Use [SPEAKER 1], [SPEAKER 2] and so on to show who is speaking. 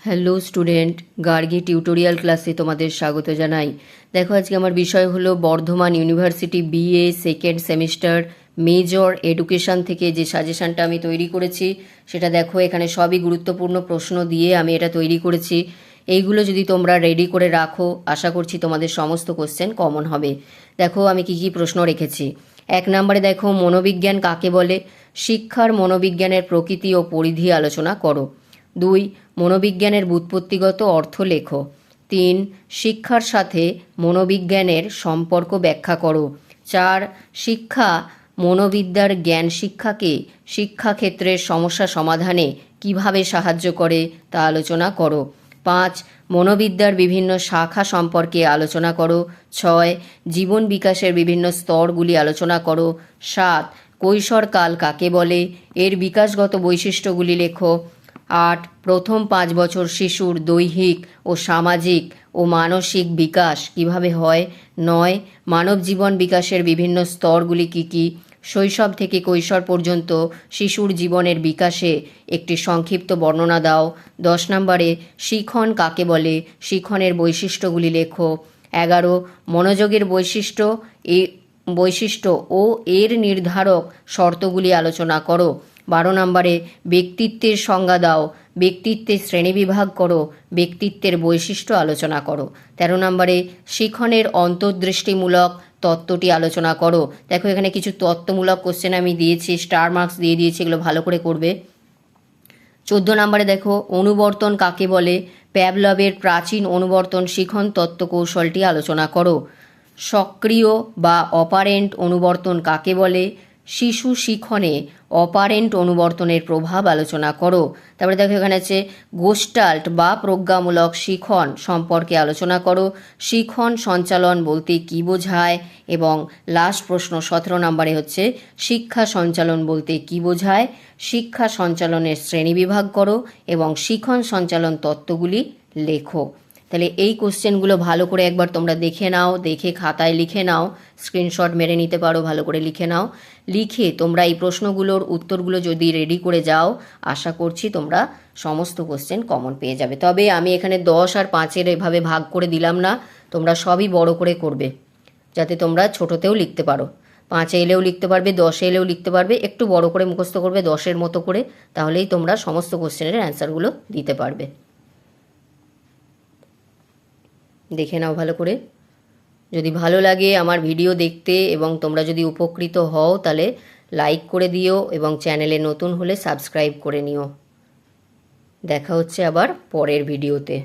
[SPEAKER 1] Hello student Gargi tutorial ক্লাসে তোমাদের স্বাগত জানাই। দেখো, আজকে আমার বিষয় হলো Bardhaman university BA second semester major education থেকে যে সাজেশনটা আমি তৈরি করেছি, সেটা দেখো, এখানে সবই গুরুত্বপূর্ণ প্রশ্ন দিয়ে আমি এটা তৈরি করেছি। এইগুলো যদি তোমরা রেডি করে রাখো, আশা করছি তোমাদের সমস্ত কোশ্চেন কমন হবে। দেখো, আমি কি কি প্রশ্ন রেখেছি। এক নম্বরে দেখো, মনোবিজ্ঞান কাকে বলে? শিক্ষার মনোবিজ্ঞানের প্রকৃতি ও পরিধি আলোচনা করো। দুই, মনোবিজ্ঞানের ব্যুৎপত্তিগত অর্থ লেখো। তিন, শিক্ষার সাথে মনোবিজ্ঞানের সম্পর্ক ব্যাখ্যা করো। চার, শিক্ষা মনোবিদ্যার জ্ঞান শিক্ষাকে শিক্ষাক্ষেত্রের সমস্যা সমাধানে কীভাবে সাহায্য করে তা আলোচনা করো। পাঁচ, মনোবিদ্যার বিভিন্ন শাখা সম্পর্কে আলোচনা করো। ছয়, জীবন বিকাশের বিভিন্ন স্তরগুলি আলোচনা করো। সাত, কৈশোরকাল কাকে বলে? এর বিকাশগত বৈশিষ্ট্যগুলি লেখো। আট, প্রথম পাঁচ বছর শিশুর দৈহিক ও সামাজিক ও মানসিক বিকাশ কীভাবে হয়? নয়, মানব জীবন বিকাশের বিভিন্ন স্তরগুলি কী কী? শৈশব থেকে কৈশোর পর্যন্ত শিশুর জীবনের বিকাশে একটি সংক্ষিপ্ত বর্ণনা দাও। দশ নম্বরে, শিখন কাকে বলে? শিখনের বৈশিষ্ট্যগুলি লেখো। এগারো, মনোযোগের বৈশিষ্ট্য এ, বৈশিষ্ট্য ও এর নির্ধারক শর্তগুলি আলোচনা করো। বারো নম্বরে, ব্যক্তিত্বের সংজ্ঞা দাও। ব্যক্তিত্বের শ্রেণীবিভাগ করো, ব্যক্তিত্বের বৈশিষ্ট্য আলোচনা করো। তেরো নম্বরে, শিখনের অন্তর্দৃষ্টিমূলক তত্ত্বটি আলোচনা করো। দেখো এখানে কিছু তত্ত্বমূলক কোশ্চেন আমি দিয়েছি স্টার মার্কস দিয়ে দিয়েছি, এগুলো ভালো করে করবে। চোদ্দ নম্বরে দেখো, অনুবর্তন কাকে বলে? প্যাবলবের প্রাচীন অনুবর্তন শিখন তত্ত্ব কৌশলটি আলোচনা করো। সক্রিয় বা অপারেন্ট অনুবর্তন কাকে বলে? শিশু শিখনে অপারেন্ট অনুবর্তনের প্রভাব আলোচনা করো। তারপরে দেখো এখানে আছে গোস্টাল্ট বা প্রজ্ঞামূলক শিখন সম্পর্কে আলোচনা করো। শিখন সঞ্চালন বলতে কী বোঝায়? এবং লাস্ট প্রশ্ন, সতেরো নম্বরে হচ্ছে, শিক্ষা সঞ্চালন বলতে কী বোঝায়? শিক্ষা সঞ্চালনের শ্রেণীবিভাগ করো এবং শিখন সঞ্চালন তত্ত্বগুলি লেখো। তাহলে এই কোশ্চেনগুলো ভালো করে একবার তোমরা দেখে নাও, দেখে খাতায় লিখে নাও স্ক্রিনশট মেরে নিতে পারো, ভালো করে লিখে নাও। লিখে তোমরা এই প্রশ্নগুলোর উত্তরগুলো যদি রেডি করে যাও, আশা করছি তোমরা সমস্ত কোশ্চেন কমন পেয়ে যাবে। তবে আমি এখানে দশ আর পাঁচের এভাবে ভাগ করে দিলাম না, তোমরা সবই বড় করে করবে, যাতে তোমরা ছোটোতেও লিখতে পারো। পাঁচে এলেও লিখতে পারবে, দশে এলেও লিখতে পারবে, একটু বড় করে মুখস্থ করবে, দশের মতো করে, তাহলেই তোমরা সমস্ত কোশ্চেনের অ্যান্সারগুলো দিতে পারবে। দেখে নাও ভালো করে। যদি ভালো লাগে আমার ভিডিও দেখতে এবং তোমরা যদি উপকৃত হও, তাহলে লাইক করে দিও এবং চ্যানেলে নতুন হলে সাবস্ক্রাইব করে নিও। দেখা হচ্ছে আবার পরের ভিডিওতে।